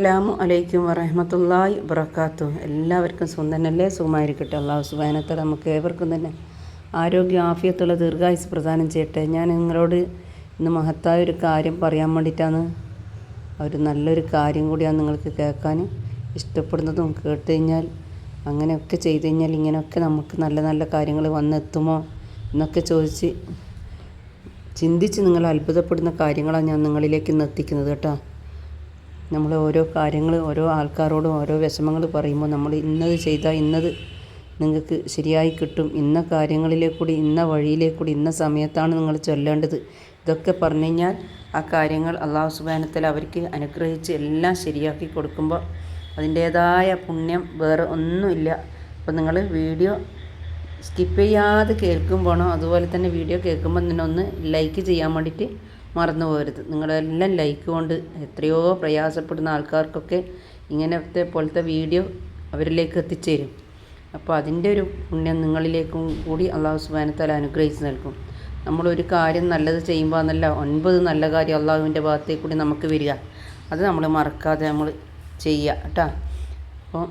അസ്സലാമു അലൈക്കും വറഹമത്തല്ലായി വബർക്കാത്തു എല്ലാവർക്കും സ്വന്തനല്ലേ സുഖമായിരിക്കട്ടെ. അള്ളാഹു സുബാനത്തെ നമുക്ക് ഏവർക്കും തന്നെ ആരോഗ്യ ആഫിയത്തുള്ള ദീർഘായുസ് പ്രദാനം ചെയ്യട്ടെ. ഞാൻ നിങ്ങളോട് ഇന്ന് മഹത്തായ ഒരു കാര്യം പറയാൻ വേണ്ടിയിട്ടാണ് ഒരു നല്ലൊരു കാര്യം കൂടിയാണ് നിങ്ങൾക്ക് കേൾക്കാൻ ഇഷ്ടപ്പെടുന്നതും കേട്ട് കഴിഞ്ഞാൽ അങ്ങനെയൊക്കെ ചെയ്തു കഴിഞ്ഞാൽ ഇങ്ങനെയൊക്കെ നമുക്ക് നല്ല നല്ല കാര്യങ്ങൾ വന്നെത്തുമോ എന്നൊക്കെ ചോദിച്ച് ചിന്തിച്ച് നിങ്ങൾ അത്ഭുതപ്പെടുന്ന കാര്യങ്ങളാണ് ഞാൻ നിങ്ങളിലേക്ക് ഇന്ന് എത്തിക്കുന്നത് കേട്ടോ. നമ്മൾ ഓരോ കാര്യങ്ങൾ ഓരോ ആൾക്കാരോടും ഓരോ വിഷമങ്ങൾ പറയുമ്പോൾ നമ്മൾ ഇന്നത് ചെയ്താൽ ഇന്നത് നിങ്ങൾക്ക് ശരിയായി കിട്ടും. ഇന്ന കാര്യങ്ങളിലെ കൂടി ഇന്ന വഴിയിലെ കൂടി ഇന്ന സമയത്താണ് നിങ്ങൾ ചൊല്ലേണ്ടത്. ഇതൊക്കെ പറഞ്ഞു കഴിഞ്ഞാൽ ആ കാര്യങ്ങൾ അള്ളാഹു സുബാനത്തിൽ അവർക്ക് അനുഗ്രഹിച്ച് എല്ലാം ശരിയാക്കി കൊടുക്കുമ്പോൾ അതിന്റേതായ പുണ്യം വേറെ ഒന്നുമില്ല അപ്പോൾ നിങ്ങൾ വീഡിയോ സ്കിപ്പ് ചെയ്യാതെ കേൾക്കുമ്പോഴോ അതുപോലെ തന്നെ വീഡിയോ കേൾക്കുമ്പോൾ തന്നെ ഒന്ന് ലൈക്ക് ചെയ്യാൻ വേണ്ടിയിട്ട് മറന്നു പോകരുത് നിങ്ങളെല്ലാം ലൈക്ക് കൊണ്ട് എത്രയോ പ്രയാസപ്പെടുന്ന ആൾക്കാർക്കൊക്കെ ഇങ്ങനത്തെ പോലത്തെ വീഡിയോ അവരിലേക്ക് എത്തിച്ചേരും. അപ്പോൾ അതിന്റെ ഒരു പുണ്യം നിങ്ങളിലേക്കും കൂടി അള്ളാഹു സുബാനത്താൽ അനുഗ്രഹിച്ച് നൽകും. നമ്മളൊരു കാര്യം നല്ലത് ചെയ്യുമ്പോൾ എന്നല്ല ഒൻപത് നല്ല കാര്യം അള്ളാഹുവിന്റെ ഭാഗത്തേക്ക് കൂടി നമുക്ക് വരിക. അത് നമ്മൾ മറക്കാതെ നമ്മൾ ചെയ്യുക കേട്ടോ. അപ്പോൾ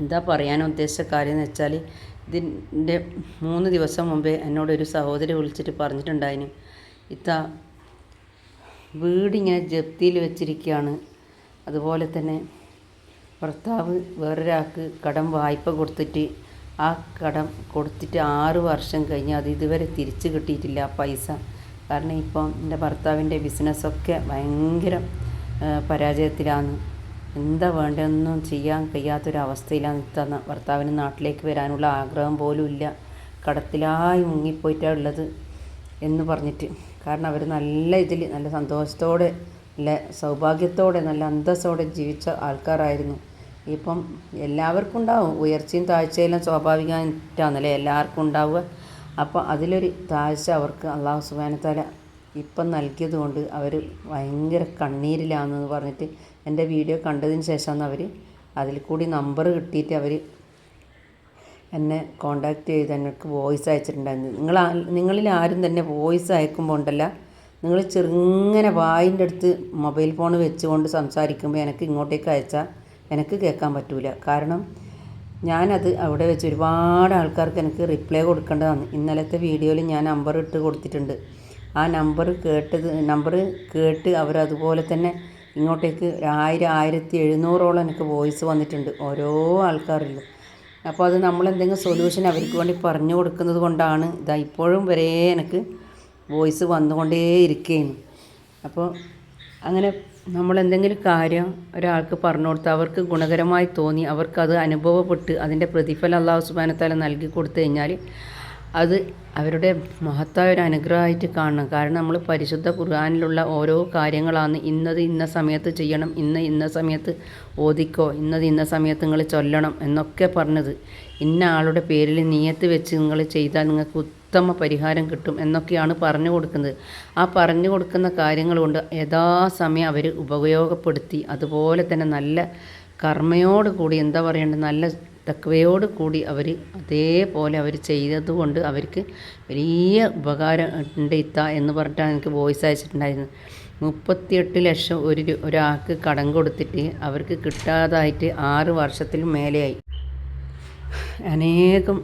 എന്താ പറയാൻ ഉദ്ദേശിച്ച കാര്യം എന്ന് വെച്ചാൽ ഇതിന്റെ മൂന്ന് ദിവസം മുമ്പേ എന്നോടൊരു സഹോദരി വിളിച്ചിട്ട് പറഞ്ഞിട്ടുണ്ടായിരുന്നു ഇത്ത വീടിങ്ങനെ ജപ്തിയിൽ വെച്ചിരിക്കുകയാണ്. അതുപോലെ തന്നെ ഭർത്താവ് വേറൊരാൾക്ക് കടം വായ്പ കൊടുത്തിട്ട് ആ കടം കൊടുത്തിട്ട് ആറ് വർഷം കഴിഞ്ഞ് അത് ഇതുവരെ തിരിച്ച് കിട്ടിയിട്ടില്ല ആ പൈസ. കാരണം ഇപ്പം എന്റെ ഭർത്താവിന്റെ ബിസിനസ്സൊക്കെ ഭയങ്കര പരാജയത്തിലാണ്. എന്താ വേണ്ടതെന്നും ചെയ്യാൻ കഴിയാത്തൊരവസ്ഥയിലാണ് ഇത്തന്ന ഭർത്താവിന് നാട്ടിലേക്ക് വരാനുള്ള ആഗ്രഹം പോലും ഇല്ല. കടത്തിലായി മുങ്ങിപ്പോയിട്ടാണ് ഉള്ളത് എന്ന് പറഞ്ഞിട്ട്. കാരണം അവർ നല്ല ഇതിൽ നല്ല സന്തോഷത്തോടെ നല്ല സൗഭാഗ്യത്തോടെ നല്ല അന്തസ്സോടെ ജീവിച്ച ആൾക്കാരായിരുന്നു. ഇപ്പം എല്ലാവർക്കും ഉണ്ടാവും. ഉയർച്ചയും താഴ്ചയെല്ലാം സ്വാഭാവികമായിട്ടാണല്ലേ എല്ലാവർക്കും ഉണ്ടാവുക. അപ്പോൾ അതിലൊരു താഴ്ച അവർക്ക് അള്ളാഹു സുബാനത്താല ഇപ്പം നൽകിയത് കൊണ്ട് അവർ ഭയങ്കര കണ്ണീരിലാണെന്ന് പറഞ്ഞിട്ട് എന്റെ വീഡിയോ കണ്ടതിന് ശേഷമാണ് അവർ അതിൽ കൂടി നമ്പർ കിട്ടിയിട്ട് അവർ എന്നെ കോണ്ടാക്ട് ചെയ്ത് എനിക്ക് വോയിസ് അയച്ചിട്ടുണ്ടായിരുന്നു. നിങ്ങൾ നിങ്ങളിൽ ആരും തന്നെ വോയിസ് അയക്കുമ്പോൾ ഉണ്ടല്ല. നിങ്ങൾ ചെറുങ്ങനെ വായിന്റെ അടുത്ത് മൊബൈൽ ഫോൺ വെച്ചുകൊണ്ട് സംസാരിക്കുമ്പോൾ എനിക്ക് ഇങ്ങോട്ടേക്ക് അയച്ചാൽ എനിക്ക് കേൾക്കാൻ പറ്റില്ല കാരണം ഞാനത് അവിടെ വെച്ച് ഒരുപാട് ആൾക്കാർക്ക് എനിക്ക് റിപ്ലൈ കൊടുക്കേണ്ടതാണ്. ഇന്നലത്തെ വീഡിയോയിൽ ഞാൻ നമ്പർ ഇട്ട് കൊടുത്തിട്ടുണ്ട്. ആ നമ്പർ കേട്ടത് നമ്പർ കേട്ട് അവരതുപോലെ തന്നെ ഇങ്ങോട്ടേക്ക് ആയിരം ആയിരത്തി എഴുന്നൂറോളം എനിക്ക് വോയിസ് വന്നിട്ടുണ്ട്. ഓരോ ആൾക്കാരിലും. അപ്പോൾ അത് നമ്മൾ എന്തെങ്കിലും സൊല്യൂഷൻ അവർക്ക് വേണ്ടി പറഞ്ഞു കൊടുക്കുന്നത് കൊണ്ടാണ് ഇതാ ഇപ്പോഴും വരെ എനിക്ക് വോയിസ് വന്നുകൊണ്ടേ ഇരിക്കുകയാണ് അപ്പോൾ അങ്ങനെ നമ്മൾ എന്തെങ്കിലും കാര്യം ഒരാൾക്ക് പറഞ്ഞു കൊടുത്ത് അവർക്ക് ഗുണകരമായി തോന്നി അവർക്കത് അനുഭവപ്പെട്ട് അതിന്റെ പ്രതിഫലം അള്ളാഹു സുബാനത്താല നൽകി കൊടുത്തു കഴിഞ്ഞാൽ അത് അവരുടെ മഹത്തായ ഒരു അനുഗ്രഹമായിട്ട് കാണണം. കാരണം നമ്മൾ പരിശുദ്ധ ഖുർആാനിലുള്ള ഓരോ കാര്യങ്ങളാണ് ഇന്നത് ഇന്ന സമയത്ത് ചെയ്യണം ഇന്ന് ഇന്ന സമയത്ത് ഓദിക്കോ ഇന്നത് ഇന്ന സമയത്ത് നിങ്ങൾ ചൊല്ലണം എന്നൊക്കെ പറഞ്ഞത്. ഇന്ന ആളുടെ പേരിൽ നീയത്ത് വെച്ച് നിങ്ങൾ ചെയ്താൽ നിങ്ങൾക്ക് ഉത്തമ പരിഹാരം കിട്ടും എന്നൊക്കെയാണ് പറഞ്ഞു കൊടുക്കുന്നത്. ആ പറഞ്ഞു കൊടുക്കുന്ന കാര്യങ്ങൾ കൊണ്ട് യഥാസമയം അവർ ഉപയോഗപ്പെടുത്തി. അതുപോലെ തന്നെ നല്ല കർമ്മയോട് കൂടി എന്താ പറയേണ്ടത്? നല്ല തക്കവയോട് കൂടി അവർ അതേപോലെ അവർ ചെയ്തതുകൊണ്ട് അവർക്ക് വലിയ ഉപകാരം ഉണ്ട് ഇത്ത എന്ന് പറഞ്ഞിട്ടാണ് എനിക്ക് വോയിസ് അയച്ചിട്ടുണ്ടായിരുന്നത്. മുപ്പത്തിയെട്ട് ലക്ഷം ഒരു ഒരാൾക്ക് കടം കൊടുത്തിട്ട് അവർക്ക് കിട്ടാതായിട്ട് ആറ് വർഷത്തിലും മേലെയായി. അനേകം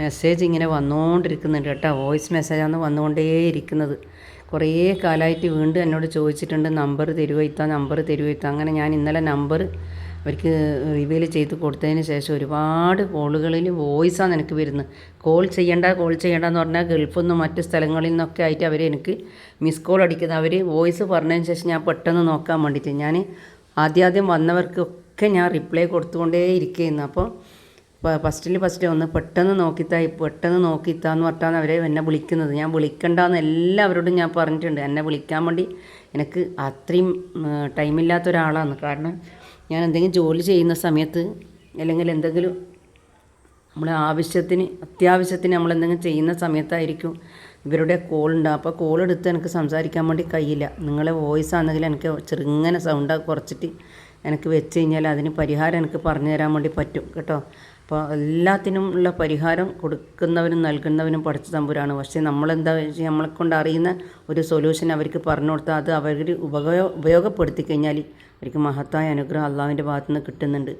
മെസ്സേജ് ഇങ്ങനെ വന്നുകൊണ്ടിരിക്കുന്നുണ്ട് കേട്ടോ. വോയിസ് മെസ്സേജാണ് വന്നുകൊണ്ടേയിരിക്കുന്നത്. കുറേ കാലമായിട്ട് വീണ്ടും എന്നോട് ചോദിച്ചിട്ടുണ്ട് നമ്പർ തരുവയ്ത്ത നമ്പർ തരുവയ്ത്ത അങ്ങനെ ഞാൻ ഇന്നലെ നമ്പർ അവർക്ക് റിവീൽ ചെയ്ത് കൊടുത്തതിന് ശേഷം ഒരുപാട് കോളുകളിൽ വോയിസാണ് എനിക്ക് വരുന്നത്. കോൾ ചെയ്യേണ്ട കോൾ ചെയ്യണ്ട എന്ന് പറഞ്ഞാൽ ഗൾഫിൽ നിന്നും മറ്റ് സ്ഥലങ്ങളിൽ നിന്നൊക്കെ ആയിട്ട് അവർ എനിക്ക് മിസ് കോൾ അടിക്കുന്നത്. അവർ വോയിസ് പറഞ്ഞതിന് ശേഷം ഞാൻ പെട്ടെന്ന് നോക്കാൻ വേണ്ടിയിട്ട് ഞാൻ ആദ്യാദ്യം വന്നവർക്കൊക്കെ ഞാൻ റിപ്ലൈ കൊടുത്തുകൊണ്ടേ ഇരിക്കുന്നു. അപ്പോൾ ഫസ്റ്റിൽ ഫസ്റ്റ് ഒന്ന് പെട്ടെന്ന് നോക്കിത്താ പെട്ടെന്ന് നോക്കിത്താന്ന് പറഞ്ഞാണ് അവരെ എന്നെ വിളിക്കുന്നത്. ഞാൻ വിളിക്കണ്ടെന്ന് എല്ലാവരോടും ഞാൻ പറഞ്ഞിട്ടുണ്ട്. എന്നെ വിളിക്കാൻ വേണ്ടി എനിക്ക് അത്രയും ടൈമില്ലാത്ത ഒരാളാണ് കാരണം ഞാൻ എന്തെങ്കിലും ജോലി ചെയ്യുന്ന സമയത്ത് അല്ലെങ്കിൽ എന്തെങ്കിലും നമ്മളെ ആവശ്യത്തിന് അത്യാവശ്യത്തിന് നമ്മൾ എന്തെങ്കിലും ചെയ്യുന്ന സമയത്തായിരിക്കും ഇവരുടെ കോൾ ഉണ്ടാകും അപ്പോൾ കോൾ എടുത്ത് എനിക്ക് സംസാരിക്കാൻ വേണ്ടി കഴിയില്ല. നിങ്ങളെ വോയിസ് ആണെങ്കിൽ എനിക്ക് ചെറുങ്ങനെ സൗണ്ട് കുറച്ചിട്ട് എനിക്ക് വെച്ച് കഴിഞ്ഞാൽ അതിന് പരിഹാരം എനിക്ക് പറഞ്ഞു തരാൻ വേണ്ടി പറ്റും. കേട്ടോ. അപ്പോൾ എല്ലാത്തിനും ഉള്ള പരിഹാരം കൊടുക്കുന്നവനും നൽകുന്നവനും പഠിച്ച തമ്പുരാണ്. പക്ഷേ നമ്മളെന്താ വെച്ചാൽ നമ്മളെ കൊണ്ട് അറിയുന്ന ഒരു സൊല്യൂഷൻ അവർക്ക് പറഞ്ഞു കൊടുത്താൽ അത് അവർ ഉപയോഗ ഉപയോഗപ്പെടുത്തി കഴിഞ്ഞാൽ അവർക്ക് മഹത്തായ അനുഗ്രഹം അള്ളാഹുവിന്റെ ഭാഗത്തു നിന്ന് കിട്ടുന്നുണ്ട്.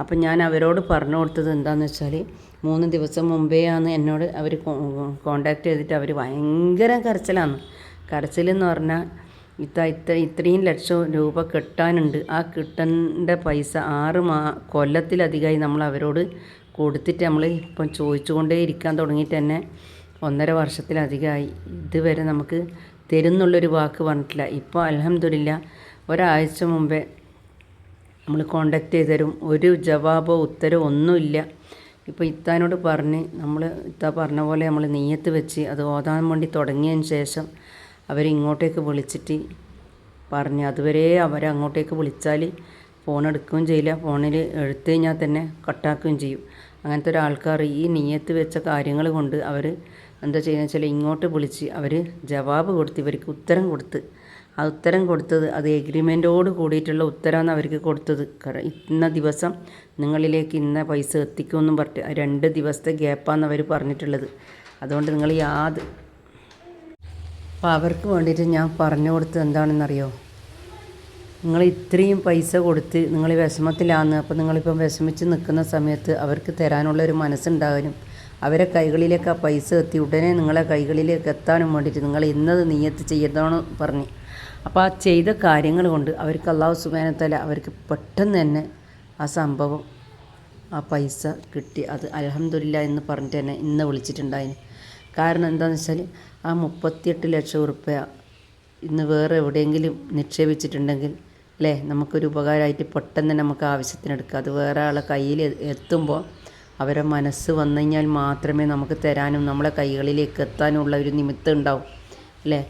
അപ്പം ഞാൻ അവരോട് പറഞ്ഞു കൊടുത്തത് എന്താണെന്ന് വെച്ചാൽ മൂന്ന് ദിവസം മുമ്പേ ആണ് എന്നോട് അവർ കോണ്ടാക്ട് ചെയ്തിട്ട് അവർ ഭയങ്കര കരച്ചിലാണ്. കരച്ചിലെന്ന് പറഞ്ഞാൽ ഇത്ത ഇത്ര ഇത്രയും ലക്ഷം രൂപ കിട്ടാനുണ്ട്. ആ കിട്ടേണ്ട പൈസ ആറ് മാ കൊല്ലത്തിലധികമായി നമ്മൾ അവരോട് കൊടുത്തിട്ട് നമ്മൾ ഇപ്പം ചോദിച്ചുകൊണ്ടേ ഇരിക്കാൻ തുടങ്ങിയിട്ട് തന്നെ ഒന്നര വർഷത്തിലധികമായി. ഇതുവരെ നമുക്ക് തരുന്നുള്ളൊരു വാക്ക് പറഞ്ഞിട്ടില്ല ഇപ്പോൾ അലഹമില്ല ഒരാഴ്ച മുമ്പേ നമ്മൾ കോണ്ടാക്ട് ചെയ്ത് തരും ഒരു ജവാബോ ഉത്തരവോ ഒന്നുമില്ല. ഇപ്പോൾ ഇത്താനോട് പറഞ്ഞ് നമ്മൾ ഇത്ത പറഞ്ഞ പോലെ നമ്മൾ നെയ്യത്ത് വെച്ച് അത് ഓതാൻ വേണ്ടി തുടങ്ങിയതിന് ശേഷം അവരിങ്ങോട്ടേക്ക് വിളിച്ചിട്ട് പറഞ്ഞ് അതുവരെ അവരങ്ങോട്ടേക്ക് വിളിച്ചാൽ ഫോൺ എടുക്കുകയും ചെയ്യില്ല. ഫോണിൽ എടുത്തു കഴിഞ്ഞാൽ തന്നെ കട്ടാക്കുകയും ചെയ്യും. അങ്ങനത്തെ ഒരാൾക്കാർ ഈ നീയത്ത് വെച്ച കാര്യങ്ങൾ കൊണ്ട് അവർ എന്താ ചെയ്യുന്നത് വെച്ചാൽ ഇങ്ങോട്ട് വിളിച്ച് അവർ ജവാബ് കൊടുത്ത് ഇവർക്ക് ഉത്തരം കൊടുത്ത്. ആ ഉത്തരം കൊടുത്തത് അത് എഗ്രിമെന്റോട് കൂടിയിട്ടുള്ള ഉത്തരമാണ് അവർക്ക് കൊടുത്തത്. ഇന്ന ദിവസം നിങ്ങളിലേക്ക് ഇന്ന പൈസ എത്തിക്കുമെന്നും പറഞ്ഞിട്ട് രണ്ട് ദിവസത്തെ ഗ്യാപ്പാണെന്ന് അവർ പറഞ്ഞിട്ടുള്ളത്. അതുകൊണ്ട് നിങ്ങൾ യാത് അപ്പോൾ അവർക്ക് വേണ്ടിയിട്ട് ഞാൻ പറഞ്ഞു കൊടുത്തത് എന്താണെന്നറിയോ? നിങ്ങൾ ഇത്രയും പൈസ കൊടുത്ത് നിങ്ങൾ വിഷമത്തിലാന്ന് അപ്പോൾ നിങ്ങളിപ്പം വിഷമിച്ച് നിൽക്കുന്ന സമയത്ത് അവർക്ക് തരാനുള്ള ഒരു മനസ്സുണ്ടാകാനും അവരെ കൈകളിലേക്ക് ആ പൈസ എത്തി ഉടനെ നിങ്ങളെ കൈകളിലേക്ക് എത്താനും വേണ്ടിയിട്ട് നിങ്ങൾ ഇന്നത് നീയത്ത് ചെയ്യണമെന്ന് പറഞ്ഞു. അപ്പോൾ ആ ചെയ്ത കാര്യങ്ങൾ കൊണ്ട് അവർക്ക് അള്ളാഹു സുബാനത്തല അവർക്ക് പെട്ടെന്ന് തന്നെ ആ സംഭവം ആ പൈസ കിട്ടി. അത് അലഹമില്ല എന്ന് പറഞ്ഞിട്ട് തന്നെ ഇന്ന് വിളിച്ചിട്ടുണ്ടായിന്. കാരണം എന്താണെന്ന് വെച്ചാൽ ആ മുപ്പത്തിയെട്ട് ലക്ഷം ഉറുപ്പ്യ ഇന്ന് വേറെ എവിടെയെങ്കിലും നിക്ഷേപിച്ചിട്ടുണ്ടെങ്കിൽ അല്ലേ? നമുക്കൊരു ഉപകാരമായിട്ട് പെട്ടെന്ന് നമുക്ക് ആവശ്യത്തിനെടുക്കാം അത് വേറെ ആളെ കയ്യിൽ എത്തുമ്പോൾ അവരെ മനസ്സ് വന്നു കഴിഞ്ഞാൽ മാത്രമേ നമുക്ക് തരാനും നമ്മളെ കൈകളിലേക്ക് എത്താനുള്ള ഒരു നിമിത്തം ഉണ്ടാവും. അല്ലേ?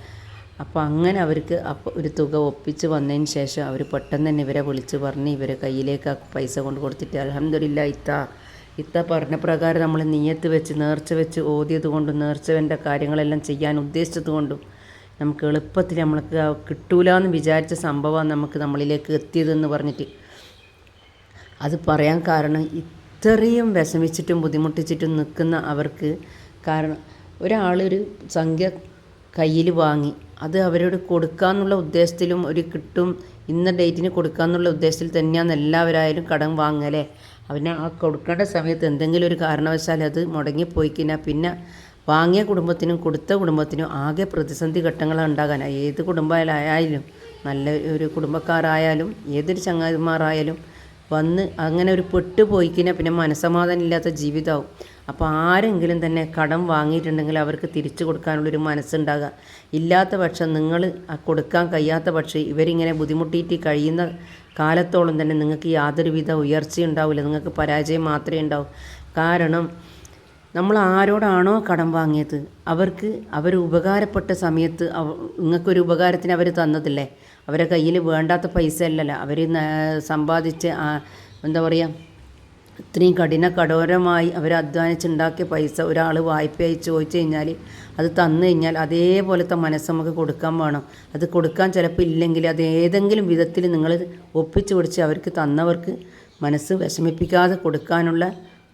അപ്പോൾ അങ്ങനെ അവർക്ക് അപ്പോൾ ഒരു തുക ഒപ്പിച്ച് വന്നതിന് ശേഷം അവർ പെട്ടെന്ന് തന്നെ ഇവരെ വിളിച്ച് പറഞ്ഞ് ഇവരെ കയ്യിലേക്ക് പൈസ കൊണ്ട് കൊടുത്തിട്ട് അലഹമില്ല ഇത്ത ഇത്ത പറഞ്ഞ പ്രകാരം നമ്മൾ നീയത്ത് വെച്ച് നേർച്ച വെച്ച് ഓതിയത് കൊണ്ടും നേർച്ചവന്റെ കാര്യങ്ങളെല്ലാം ചെയ്യാൻ ഉദ്ദേശിച്ചത് കൊണ്ടും നമുക്ക് എളുപ്പത്തിൽ നമ്മൾക്ക് കിട്ടൂല എന്ന് വിചാരിച്ച സംഭവമാണ് നമുക്ക് നമ്മളിലേക്ക് എത്തിയതെന്ന് പറഞ്ഞിട്ട്. അത് പറയാൻ കാരണം ഇത്രയും വിഷമിച്ചിട്ടും ബുദ്ധിമുട്ടിച്ചിട്ടും നിൽക്കുന്ന അവർക്ക് കാരണം ഒരാളൊരു സംഖ്യ കയ്യിൽ വാങ്ങി അത് അവരോട് കൊടുക്കാമെന്നുള്ള ഉദ്ദേശത്തിലും ഒരു കിട്ടും ഇന്ന ഡേറ്റിന് കൊടുക്കാമെന്നുള്ള ഉദ്ദേശത്തിൽ തന്നെയാണ് എല്ലാവരായാലും കടം വാങ്ങലേ അവന് ആ കൊടുക്കേണ്ട സമയത്ത് എന്തെങ്കിലും ഒരു കാരണവശാൽ അത് മുടങ്ങിപ്പോയി കഴിഞ്ഞാൽ പിന്നെ വാങ്ങിയ കുടുംബത്തിനും കൊടുത്ത കുടുംബത്തിനും ആകെ പ്രതിസന്ധി ഘട്ടങ്ങൾ ഉണ്ടാകാൻ. ഏത് കുടുംബമായാലും നല്ല ഒരു കുടുംബക്കാരായാലും ഏതൊരു ചങ്ങാതിമാരായാലും വന്ന് അങ്ങനെ ഒരു പെട്ടുപോയി കഴിഞ്ഞാൽ പിന്നെ മനസ്സമാധാനം ഇല്ലാത്ത ജീവിതമാവും അപ്പോൾ ആരെങ്കിലും തന്നെ കടം വാങ്ങിയിട്ടുണ്ടെങ്കിൽ അവർക്ക് തിരിച്ചു കൊടുക്കാനുള്ളൊരു മനസ്സുണ്ടാകുക ഇല്ലാത്ത പക്ഷം നിങ്ങൾ കൊടുക്കാൻ കഴിയാത്ത പക്ഷേ ഇവരിങ്ങനെ ബുദ്ധിമുട്ടിയിട്ട് കഴിയുന്ന കാലത്തോളം തന്നെ നിങ്ങൾക്ക് യാതൊരുവിധ ഉയർച്ചയും ഉണ്ടാവില്ല. നിങ്ങൾക്ക് പരാജയം മാത്രമേ ഉണ്ടാവും. കാരണം നമ്മൾ ആരോടാണോ കടം വാങ്ങിയത് അവർക്ക് അവർ ഉപകാരപ്പെട്ട സമയത്ത് അവ നിങ്ങൾക്കൊരു ഉപകാരത്തിന് അവർ തന്നതില്ലേ? അവരെ കയ്യിൽ വേണ്ടാത്ത പൈസ അല്ലല്ലോ അവർ സമ്പാദിച്ച് എന്താ പറയുക ഇത്രയും കഠിന കഠോരമായി അവർ അധ്വാനിച്ചുണ്ടാക്കിയ പൈസ ഒരാൾ വായ്പയായി ചോദിച്ചു കഴിഞ്ഞാൽ അത് തന്നു കഴിഞ്ഞാൽ അതേപോലത്തെ മനസ്സ് നമുക്ക് കൊടുക്കാൻ വേണം. അത് കൊടുക്കാൻ ചിലപ്പോൾ ഇല്ലെങ്കിൽ അത് ഏതെങ്കിലും വിധത്തിൽ നിങ്ങൾ ഒപ്പിച്ചു പിടിച്ച് അവർക്ക് തന്നവർക്ക് മനസ്സ് വിഷമിപ്പിക്കാതെ കൊടുക്കാനുള്ള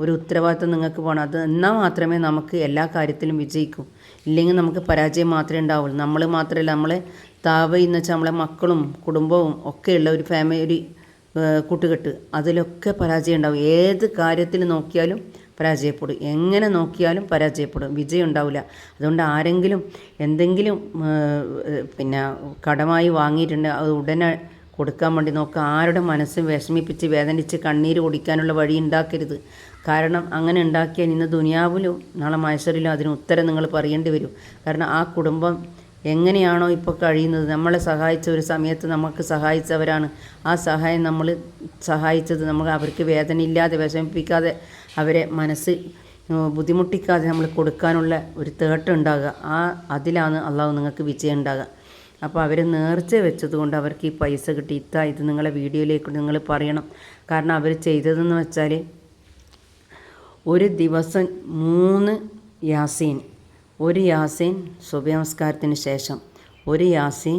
ഒരു ഉത്തരവാദിത്വം നിങ്ങൾക്ക് പോകണം അത് എന്നാൽ മാത്രമേ നമുക്ക് എല്ലാ കാര്യത്തിലും വിജയിക്കൂ. ഇല്ലെങ്കിൽ നമുക്ക് പരാജയം മാത്രമേ ഉണ്ടാവുള്ളൂ. നമ്മൾ മാത്രമല്ല നമ്മളെ താവയെന്ന് വെച്ചാൽ നമ്മളെ മക്കളും കുടുംബവും ഒക്കെയുള്ള ഒരു ഫാമിലി കൂട്ടുകെട്ട്. അതിലൊക്കെ പരാജയം ഉണ്ടാവും. ഏത് കാര്യത്തിൽ നോക്കിയാലും പരാജയപ്പെടും. എങ്ങനെ നോക്കിയാലും പരാജയപ്പെടും. വിജയം ഉണ്ടാവില്ല. അതുകൊണ്ട് ആരെങ്കിലും എന്തെങ്കിലും പിന്നെ കടമായി വാങ്ങിയിട്ടുണ്ട് അത് ഉടനെ കൊടുക്കാൻ വേണ്ടി നോക്കുക ആരുടെ മനസ്സും വിഷമിപ്പിച്ച് വേദനിച്ച് കണ്ണീര് കുടിക്കാനുള്ള വഴി ഉണ്ടാക്കരുത്. കാരണം അങ്ങനെ ഉണ്ടാക്കിയാൽ ഇന്ന് ദുനിയാവിലും നാളെ മൈസൂരിലും അതിന് ഉത്തരം നിങ്ങൾ പറയേണ്ടി വരും. കാരണം ആ കുടുംബം എങ്ങനെയാണോ ഇപ്പോൾ കഴിയുന്നത്? നമ്മളെ സഹായിച്ച ഒരു സമയത്ത് നമുക്ക് സഹായിച്ചവരാണ്. ആ സഹായം നമ്മൾ സഹായിച്ചത് നമ്മൾ അവർക്ക് വേദനയില്ലാതെ വിഷമിപ്പിക്കാതെ അവരെ മനസ്സ് ബുദ്ധിമുട്ടിക്കാതെ നമ്മൾ കൊടുക്കാനുള്ള ഒരു തേട്ടം ഉണ്ടാകുക. ആ അതിലാണ് അള്ളാഹു നിങ്ങൾക്ക് വിജയം ഉണ്ടാകുക. അപ്പോൾ അവർ നേർച്ച വെച്ചതുകൊണ്ട് അവർക്ക് ഈ പൈസ കിട്ടി. ഇത്ത ഇത് നിങ്ങളെ വീഡിയോയിലേക്ക് നിങ്ങൾ പറയണം. കാരണം അവർ ചെയ്തതെന്ന് വെച്ചാൽ ഒരു ദിവസം മൂന്ന് യാസീൻ ഒരു യാസീൻ സുബഹ നമസ്കാരത്തിന് ശേഷം ഒരു യാസീൻ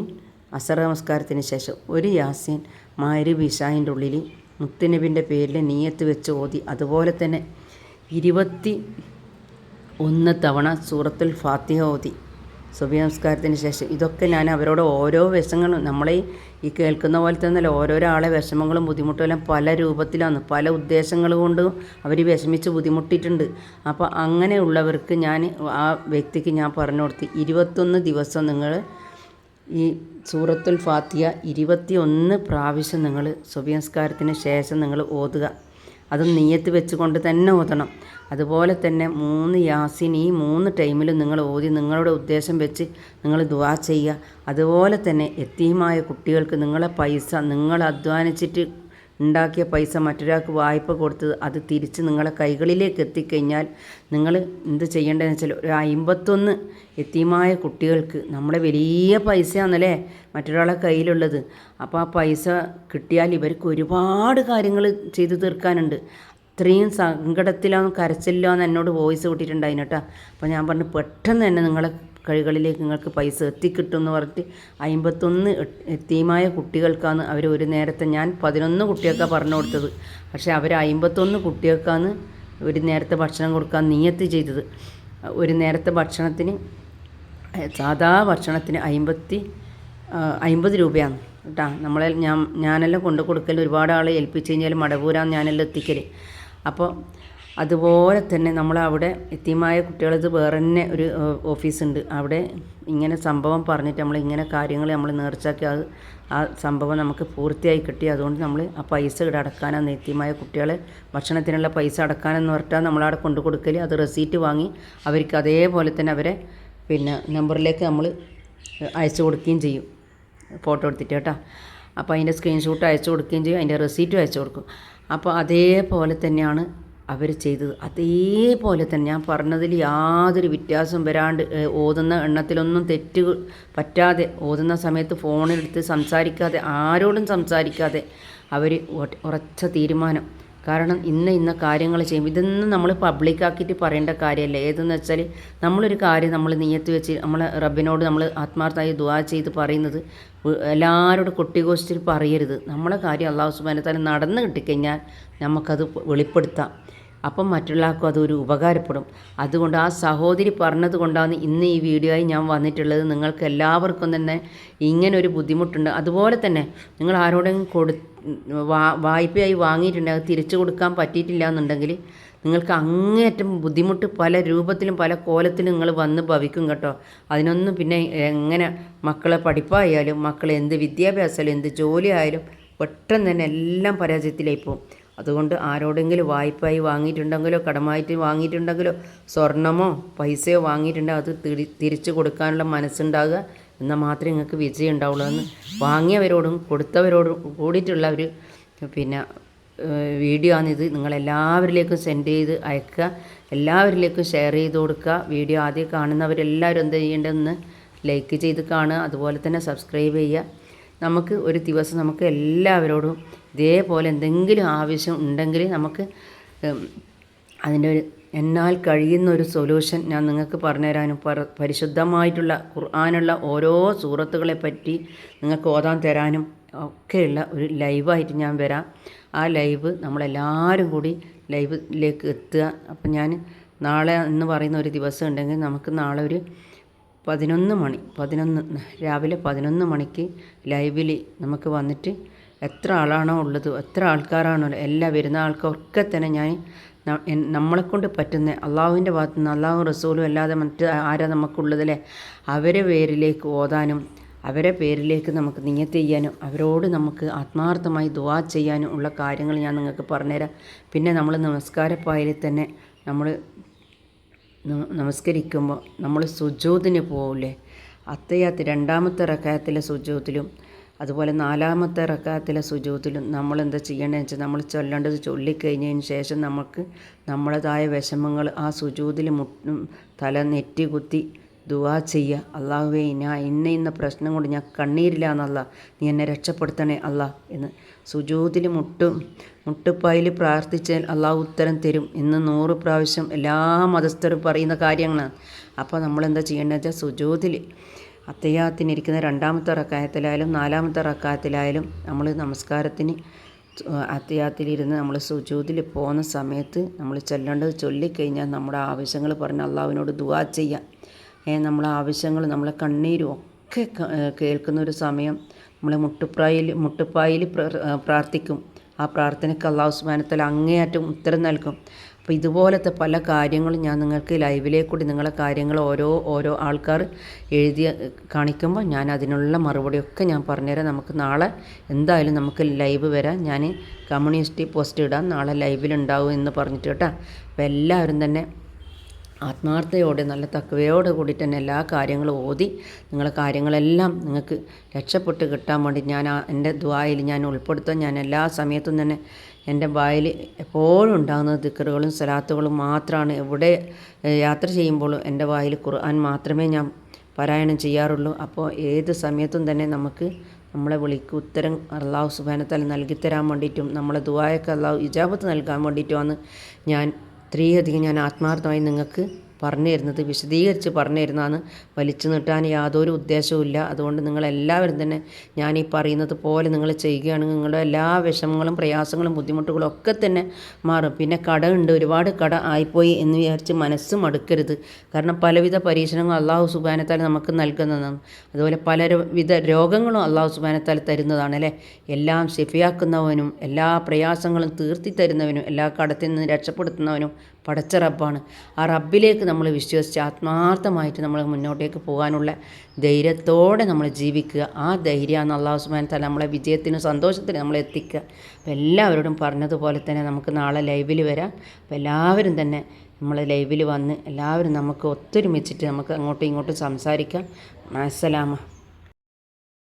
അസർ നമസ്കാരത്തിന് ശേഷം ഒരു യാസീൻ മാരി ബിഷായിന്റെ ഉള്ളിൽ മുത്തുനബിന്റെ പേരിൽ നീയത്ത് വെച്ച് ഓതി. അതുപോലെ തന്നെ ഇരുപത്തി ഒന്ന് തവണ സൂറത്തുൽ ഫാത്തിഹ ഓതി. സുബഹി ശേഷം ഇതൊക്കെ ഞാൻ അവരോട് ഓരോ വിഷങ്ങളും നമ്മളെ ഈ കേൾക്കുന്ന പോലെ തന്നെ ഓരോരാളെ വിഷമങ്ങളും ബുദ്ധിമുട്ടുകളും പല രൂപത്തിലാണ്. പല ഉദ്ദേശങ്ങൾ കൊണ്ടും അവർ വിഷമിച്ച് ബുദ്ധിമുട്ടിയിട്ടുണ്ട്. അപ്പോൾ അങ്ങനെയുള്ളവർക്ക് ഞാൻ ആ വ്യക്തിക്ക് ഞാൻ പറഞ്ഞു കൊടുത്ത് ഇരുപത്തൊന്ന് ദിവസം നിങ്ങൾ ഈ സൂറത്തുൽ ഫാത്തിയ ഇരുപത്തി ഒന്ന് പ്രാവശ്യം നിങ്ങൾ സുബഹി ശേഷം നിങ്ങൾ ഓതുക. അത് നീയത്ത് വെച്ചുകൊണ്ട് തന്നെ ഓതണം അതുപോലെ തന്നെ മൂന്ന് യാസിൻ ഈ മൂന്ന് ടൈമിലും നിങ്ങൾ ഓതി നിങ്ങളുടെ ഉദ്ദേശം വെച്ച് നിങ്ങൾ ദുവാ ചെയ്യുക. അതുപോലെ തന്നെ എത്തിയുമായ കുട്ടികൾക്ക് നിങ്ങളെ പൈസ നിങ്ങൾ അധ്വാനിച്ചിട്ട് ഉണ്ടാക്കിയ പൈസ മറ്റൊരാൾക്ക് വായ്പ കൊടുത്ത് അത് തിരിച്ച് നിങ്ങളെ കൈകളിലേക്ക് എത്തിക്കഴിഞ്ഞാൽ നിങ്ങൾ എന്ത് ചെയ്യേണ്ടതെന്ന് വെച്ചാൽ ഒരു അമ്പത്തൊന്ന് എത്തിയമായ കുട്ടികൾക്ക് നമ്മളെ വലിയ പൈസയാണല്ലേ മറ്റൊരാളെ കയ്യിലുള്ളത്. അപ്പോൾ ആ പൈസ കിട്ടിയാൽ ഇവർക്ക് ഒരുപാട് കാര്യങ്ങൾ ചെയ്തു തീർക്കാനുണ്ട്. അത്രയും സങ്കടത്തിലാണ് കരച്ചില്ലാന്ന് എന്നോട് വോയിസ് കൂട്ടിയിട്ടുണ്ടായിരുന്നു കേട്ടോ. അപ്പോൾ ഞാൻ പറഞ്ഞു പെട്ടെന്ന് തന്നെ നിങ്ങളെ കൈകളിലേക്ക് നിങ്ങൾക്ക് പൈസ എത്തിക്കിട്ടും എന്ന് പറഞ്ഞിട്ട് അമ്പത്തൊന്ന് എത്തിയുമായ കുട്ടികൾക്കാണ് അവർ ഒരു നേരത്തെ ഞാൻ പതിനൊന്ന് കുട്ടികൾക്കാണ് പറഞ്ഞു കൊടുത്തത്. പക്ഷേ അവർ അമ്പത്തൊന്ന് കുട്ടികൾക്കാണ് ഒരു നേരത്തെ ഭക്ഷണം കൊടുക്കാൻ നിയത്ത് ചെയ്തത്. ഒരു നേരത്തെ ഭക്ഷണത്തിന് സാധാ ഭക്ഷണത്തിന് അമ്പത്തി അമ്പത് രൂപയാണ് കേട്ടോ. നമ്മളെ ഞാൻ ഞാനെല്ലാം കൊണ്ടു കൊടുക്കൽ ഒരുപാട് ആളെ ഏൽപ്പിച്ച് കഴിഞ്ഞാൽ മടപൂരാന്ന് ഞാനെല്ലാം എത്തിക്കൽ അപ്പോൾ അതുപോലെ തന്നെ നമ്മളവിടെ എത്തിയമായ കുട്ടികളത് വേറെ തന്നെ ഒരു ഓഫീസുണ്ട്. അവിടെ ഇങ്ങനെ സംഭവം പറഞ്ഞിട്ട് നമ്മൾ ഇങ്ങനെ കാര്യങ്ങൾ നമ്മൾ നേർച്ചാക്കി അത് ആ സംഭവം നമുക്ക് പൂർത്തിയായി കിട്ടി. അതുകൊണ്ട് നമ്മൾ ആ പൈസ ഇവിടെ അടക്കാനാണ് എത്തിയമായ കുട്ടികളെ. ഭക്ഷണത്തിനുള്ള പൈസ അടക്കാനെന്ന് പറഞ്ഞാൽ നമ്മളവിടെ കൊണ്ടു കൊടുക്കൽ അത് റെസീറ്റ് വാങ്ങി അവർക്ക് അതേപോലെ തന്നെ അവരെ പിന്നെ നമ്പറിലേക്ക് നമ്മൾ അയച്ചു കൊടുക്കുകയും ചെയ്യും. ഫോട്ടോ എടുത്തിട്ട് കേട്ടോ. അപ്പോൾ അതിന്റെ സ്ക്രീൻഷോട്ട് അയച്ചു കൊടുക്കുകയും ചെയ്യും. അതിന്റെ റെസീറ്റും അയച്ചു കൊടുക്കും. അപ്പോൾ അതേപോലെ തന്നെയാണ് അവർ ചെയ്തത് അതേപോലെ തന്നെ. ഞാൻ പറഞ്ഞതിൽ യാതൊരു വ്യത്യാസം വരാണ്ട് ഓതുന്ന എണ്ണത്തിലൊന്നും തെറ്റ് പറ്റാതെ ഓതുന്ന സമയത്ത് ഫോണെടുത്ത് സംസാരിക്കാതെ ആരോടും സംസാരിക്കാതെ അവർ ഉറച്ച തീരുമാനം. കാരണം ഇന്ന ഇന്ന കാര്യങ്ങൾ ചെയ്യും. ഇതൊന്നും നമ്മൾ പബ്ലിക്കാക്കിയിട്ട് പറയേണ്ട കാര്യമല്ല. ഏതെന്ന് വെച്ചാൽ നമ്മളൊരു കാര്യം നമ്മൾ നീയത്ത് വെച്ച് നമ്മൾ റബ്ബിനോട് നമ്മൾ ആത്മാർത്ഥമായി ദുവാ ചെയ്ത് പറയുന്നത് എല്ലാവരോടും കൊട്ടിഘോഷിച്ചിട്ട് പറയരുത്. നമ്മളെ കാര്യം അള്ളാഹു സുബാനത്താലും നടന്നു കിട്ടിക്കഴിഞ്ഞാൽ നമുക്കത് വെളിപ്പെടുത്താം. അപ്പം മറ്റുള്ളവർക്കും അതൊരു ഉപകാരപ്പെടും. അതുകൊണ്ട് ആ സഹോദരി പറഞ്ഞത് കൊണ്ടാണ് ഇന്ന് ഈ വീഡിയോ ആയി ഞാൻ വന്നിട്ടുള്ളത്. നിങ്ങൾക്ക് എല്ലാവർക്കും തന്നെ ഇങ്ങനൊരു ബുദ്ധിമുട്ടുണ്ട്. അതുപോലെ തന്നെ നിങ്ങൾ ആരോടെങ്കിലും കൊടു വാ വായ്പയായി വാങ്ങിയിട്ടുണ്ടെങ്കിൽ തിരിച്ചു കൊടുക്കാൻ പറ്റിയിട്ടില്ല എന്നുണ്ടെങ്കിൽ നിങ്ങൾക്ക് അങ്ങേയറ്റം ബുദ്ധിമുട്ട് പല രൂപത്തിലും പല കോലത്തിലും നിങ്ങൾ വന്ന് ഭവിക്കും കേട്ടോ. അതിനൊന്നും പിന്നെ എങ്ങനെ മക്കളെ പഠിപ്പായാലും മക്കളെ എന്ത് വിദ്യാഭ്യാസമായാലും എന്ത് ജോലി ആയാലും പെട്ടെന്ന് തന്നെ എല്ലാം പരാജയത്തിലായി പോകും. അതുകൊണ്ട് ആരോടെങ്കിലും വായ്പയായി വാങ്ങിയിട്ടുണ്ടെങ്കിലോ കടമായിട്ട് വാങ്ങിയിട്ടുണ്ടെങ്കിലോ സ്വർണമോ പൈസയോ വാങ്ങിയിട്ടുണ്ടെങ്കിൽ അത് തിരി തിരിച്ചു കൊടുക്കാനുള്ള മനസ്സുണ്ടാകുക. എന്നാൽ മാത്രമേ നിങ്ങൾക്ക് വിജയം ഉണ്ടാവുള്ളൂ എന്ന് വാങ്ങിയവരോടും കൊടുത്തവരോടും കൂടിയിട്ടുള്ള ഒരു പിന്നെ വീഡിയോ ആണിത് നിങ്ങളെല്ലാവരിലേക്കും സെൻഡ് ചെയ്ത് അയക്കുക. എല്ലാവരിലേക്കും ഷെയർ ചെയ്ത് കൊടുക്കുക. വീഡിയോ ആദ്യം കാണുന്നവരെല്ലാവരും എന്ത് ചെയ്യേണ്ടതെന്ന് ലൈക്ക് ചെയ്ത് കാണുക. അതുപോലെ തന്നെ സബ്സ്ക്രൈബ് ചെയ്യുക. നമുക്ക് ഒരു ദിവസം നമുക്ക് എല്ലാവരോടും ഇതേപോലെ എന്തെങ്കിലും ആവശ്യം ഉണ്ടെങ്കിൽ നമുക്ക് അതിന്റെ ഒരു എന്നാൽ കഴിയുന്ന ഒരു സൊല്യൂഷൻ ഞാൻ നിങ്ങൾക്ക് പറഞ്ഞുതരാനും പരിശുദ്ധമായിട്ടുള്ള ഖുർആാനുള്ള ഓരോ സൂറത്തുകളെ പറ്റി നിങ്ങൾക്ക് ഓതാൻ തരാനും ഒക്കെയുള്ള ഒരു ലൈവായിട്ട് ഞാൻ വരാം. ആ ലൈവ് നമ്മളെല്ലാവരും കൂടി ലൈവിലേക്ക് എത്തുക. അപ്പം ഞാൻ നാളെ എന്ന് പറയുന്ന ഒരു ദിവസം ഉണ്ടെങ്കിൽ നമുക്ക് നാളെ ഒരു പതിനൊന്ന് മണി പതിനൊന്ന് രാവിലെ പതിനൊന്ന് മണിക്ക് ലൈവിൽ നമുക്ക് വന്നിട്ട് എത്ര ആളാണോ ഉള്ളത് എത്ര ആൾക്കാരാണോ എല്ലാ വരുന്ന ആൾക്കാർക്കൊക്കെ തന്നെ ഞാൻ നമ്മളെക്കൊണ്ട് പറ്റുന്ന അള്ളാഹുവിന്റെ ഭാഗത്തു നിന്ന് അള്ളാഹു റസൂലും അല്ലാതെ മറ്റ് ആരാ നമുക്കുള്ളതല്ലേ അവരെ പേരിലേക്ക് ഓതാനും അവരെ പേരിലേക്ക് നമുക്ക് നിയത്ത് ചെയ്യാനും അവരോട് നമുക്ക് ആത്മാർത്ഥമായി ദുവാ ചെയ്യാനും ഉള്ള കാര്യങ്ങൾ ഞാൻ നിങ്ങൾക്ക് പറഞ്ഞുതരാം. പിന്നെ നമ്മൾ നമസ്കാരപ്പായിൽ തന്നെ നമ്മൾ നമസ്കരിക്കുമ്പോൾ നമ്മൾ സുജോതിന് പോവില്ലേ? അത്തയ്യാത്ത് രണ്ടാമത്തെ റക്കായത്തിലെ സുജൂത്തിലും അതുപോലെ നാലാമത്തെ റക്കാത്തിലെ സുജൂത്തിലും നമ്മൾ എന്താ ചെയ്യണമെന്ന് വെച്ചാൽ നമ്മൾ ചൊല്ലേണ്ടത് ചൊല്ലിക്കഴിഞ്ഞതിന് ശേഷം നമുക്ക് നമ്മളതായ വിഷമങ്ങൾ ആ സുജൂതിൽ മുട്ടും തല നെറ്റി കുത്തി ദുവാ ചെയ്യുക അള്ളാഹുവേ ഞാൻ ഇന്ന ഇന്ന പ്രശ്നം കൊണ്ട് ഞാൻ കണ്ണീരില്ല എന്നല്ല നീ എന്നെ രക്ഷപ്പെടുത്തണേ അല്ല എന്ന്. സുജൂതിൽ മുട്ടും മുട്ടുപ്പായിൽ പ്രാർത്ഥിച്ചാൽ അള്ളാഹു ഉത്തരം തരും. ഇന്ന് നൂറ് പ്രാവശ്യം എല്ലാ മതസ്ഥരും പറയുന്ന കാര്യങ്ങളാണ്. അപ്പോൾ നമ്മളെന്താ ചെയ്യേണ്ടതെന്ന് വെച്ചാൽ സുജൂതിൽ അത്തയ്യാത്തിനിരിക്കുന്ന രണ്ടാമത്തെ റക്കായത്തിലായാലും നാലാമത്തെ റക്കായത്തിലായാലും നമ്മൾ നമസ്കാരത്തിന് അത്തയാത്തിലിരുന്ന് നമ്മൾ സുജൂതിൽ പോകുന്ന സമയത്ത് നമ്മൾ ചൊല്ലേണ്ടത് ചൊല്ലിക്കഴിഞ്ഞാൽ നമ്മുടെ ആവശ്യങ്ങൾ പറഞ്ഞ് അള്ളാവിനോട് ദുവാ ചെയ്യാം നമ്മളെ ആവശ്യങ്ങൾ നമ്മളെ കണ്ണീരും ഒക്കെ കേൾക്കുന്ന ഒരു സമയം നമ്മൾ മുട്ടുപ്രായിൽ മുട്ടുപ്പായിൽ പ്രാർത്ഥിക്കും. ആ പ്രാർത്ഥനയ്ക്ക് അള്ളാഹു സുബാനത്തൽ അങ്ങേയറ്റം ഉത്തരം നൽകും. അപ്പോൾ ഇതുപോലത്തെ പല കാര്യങ്ങളും ഞാൻ നിങ്ങൾക്ക് ലൈവിലേ കൂടി നിങ്ങളെ കാര്യങ്ങൾ ഓരോ ഓരോ ആൾക്കാർ എഴുതി കാണിക്കുമ്പോൾ ഞാൻ അതിനുള്ള മറുപടിയൊക്കെ ഞാൻ പറഞ്ഞുതരാം. നമുക്ക് നാളെ എന്തായാലും നമുക്ക് ലൈവ് വരാം. ഞാൻ കമ്മ്യൂണിസ്റ്റ് പോസ്റ്റ് ഇടാം. നാളെ ലൈവിലുണ്ടാവും എന്ന് പറഞ്ഞിട്ട് കേട്ടോ. അപ്പോൾ എല്ലാവരും തന്നെ ആത്മാർത്ഥയോടെ നല്ല തക്കവയോടെ കൂടി തന്നെ എല്ലാ കാര്യങ്ങളും ഓതി നിങ്ങളെ കാര്യങ്ങളെല്ലാം നിങ്ങൾക്ക് രക്ഷപ്പെട്ട് കിട്ടാൻ വേണ്ടി ഞാൻ എന്റെ ദ്വായിൽ ഞാൻ ഉൾപ്പെടുത്താൻ ഞാൻ എല്ലാ സമയത്തും തന്നെ എന്റെ വായിൽ എപ്പോഴും ഉണ്ടാകുന്നത് ദിക്കറുകളും സലാത്തുകളും മാത്രമാണ് എവിടെ യാത്ര ചെയ്യുമ്പോഴും എന്റെ വായിൽ ഖുർആൻ മാത്രമേ ഞാൻ പാരായണം ചെയ്യാറുള്ളൂ. അപ്പോൾ ഏത് സമയത്തും തന്നെ നമുക്ക് നമ്മളെ വിളിക്ക് ഉത്തരം അള്ളാഹു സുബാനത്താൽ നൽകിത്തരാൻ വേണ്ടിയിട്ടും നമ്മളെ ദുബായൊക്കെ അള്ളാഹു ഇജാബത്ത് നൽകാൻ വേണ്ടിയിട്ടുമാണ് ഞാൻ ഇത്രയധികം ഞാൻ ആത്മാർത്ഥമായി നിങ്ങൾക്ക് പറഞ്ഞു തരുന്നത് വിശദീകരിച്ച് പറഞ്ഞു തരുന്നതാണ് വലിച്ചു നീട്ടാൻ യാതൊരു ഉദ്ദേശവുമില്ല അതുകൊണ്ട് നിങ്ങളെല്ലാവരും തന്നെ ഞാൻ ഈ പറയുന്നത് പോലെ നിങ്ങൾ ചെയ്യുകയാണെങ്കിൽ നിങ്ങളുടെ എല്ലാ വിഷമങ്ങളും പ്രയാസങ്ങളും ബുദ്ധിമുട്ടുകളും ഒക്കെ തന്നെ മാറും. പിന്നെ കട ഉണ്ട് ഒരുപാട് കട ആയിപ്പോയി എന്ന് വിചാരിച്ച് മനസ്സ് മടുക്കരുത്. കാരണം പലവിധ പരീക്ഷണങ്ങൾ അള്ളാഹു സുബാനത്താൽ നമുക്ക് നൽകുന്നതാണ്. അതുപോലെ പല വിധ രോഗങ്ങളും അള്ളാഹു സുബാനത്താൽ തരുന്നതാണ് അല്ലേ? എല്ലാം ശിഫിയാക്കുന്നവനും എല്ലാ പ്രയാസങ്ങളും തീർത്തി തരുന്നവനും എല്ലാ കടത്തിൽ നിന്ന് രക്ഷപ്പെടുത്തുന്നവനും പടച്ച റബ്ബാണ്. ആ റബ്ബിലേക്ക് നമ്മൾ വിശ്വസിച്ച് ആത്മാർത്ഥമായിട്ട് നമ്മൾ മുന്നോട്ടേക്ക് പോകാനുള്ള ധൈര്യത്തോടെ നമ്മൾ ജീവിക്കുക. ആ ധൈര്യമാണ് അള്ളാഹു സുബാൻ തല നമ്മളെ വിജയത്തിനും സന്തോഷത്തിനും നമ്മളെ എത്തിക്കുക. അപ്പോൾ എല്ലാവരോടും പറഞ്ഞതുപോലെ തന്നെ നമുക്ക് നാളെ ലൈവിൽ വരാം. അപ്പോൾ എല്ലാവരും തന്നെ നമ്മൾ ലൈവിൽ വന്ന് എല്ലാവരും നമുക്ക് ഒത്തൊരുമിച്ചിട്ട് നമുക്ക് അങ്ങോട്ടും ഇങ്ങോട്ടും സംസാരിക്കാം. അസ്സലാമ